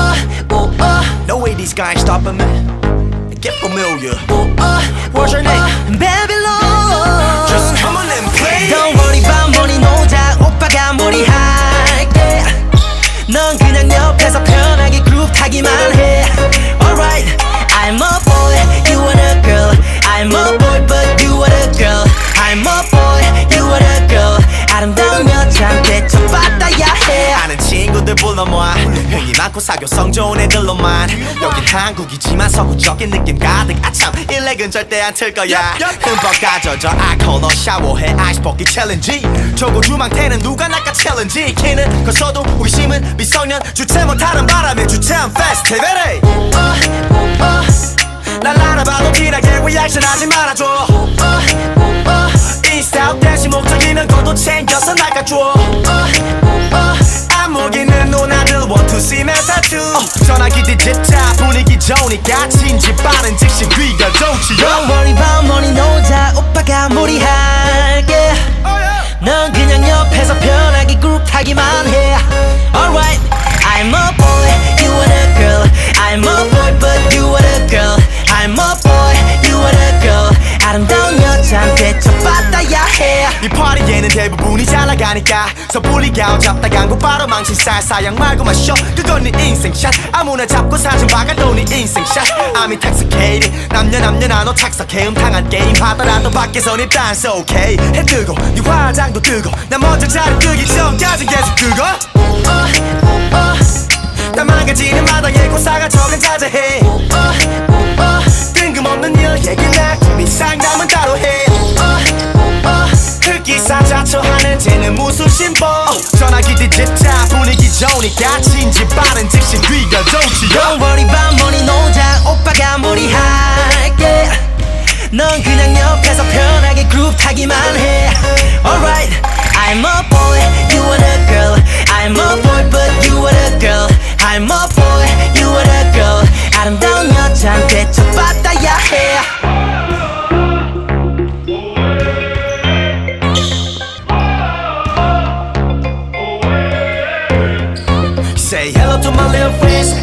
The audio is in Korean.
uh, ooh, uh, No way these guys stopping me. Get familiar. ooh, uh, What's your name? Babylon. Just come on and play. Don't worry about money 노자 오빠가 무리할게 넌 그냥 옆에서 편하게 그룹 타기만 해 Alright 친구들 불러 모아. 흥이 많고 사교성 좋은 애들로만. 여긴 한국이지만 서구적인 느낌 가득. 아참 일렉은 절대 안 틀 거야. 흠뻑 가져져 알코올로 샤워해. 아이스 벗기 챌린지. 저거 주망태는 누가 낚아 챌린지. 키는 커서도 호기심은 미성년. 주체 못하는 바람에 주체한 페스티벌에 날 알아봐도 티나게 리액션 하지 말아줘. 인스타 대시 목적이면 그것도 챙겨 누나들 원투 쓰면서 투 전화기 뒤집자 분위기 좋으니까 진지 빠른 즉시 귀가 좋지. Don't worry about money 노자 오빠가 무리할게. 넌 그냥 옆에서 편하게 타기만 해 대부분이 잘 나가니까 섣불리 가오잡다간 곧바로 망신 살 사양 말고 마셔. 그건 네 인생샷. 아무나 잡고 사진 박아도 네 인생샷. I'm intoxicated. 남녀 남녀 나눠 착석해 음탕한 게임 하더라도 밖에선 일단 so okay. 해 뜨고 네 화장도 뜨고 나 먼저 자리 뜨기 전까지 계속 뜨고 나 망가지는 마당에 고사가 적은 자제해 무슨 심보 전화기 뒤집자 분위기 좋으니까 진지 빠른 즉시 좋지 Don't worry about money 노자 오빠가 무리할게. 넌 그냥 옆에서 편 Say hello to my little friends.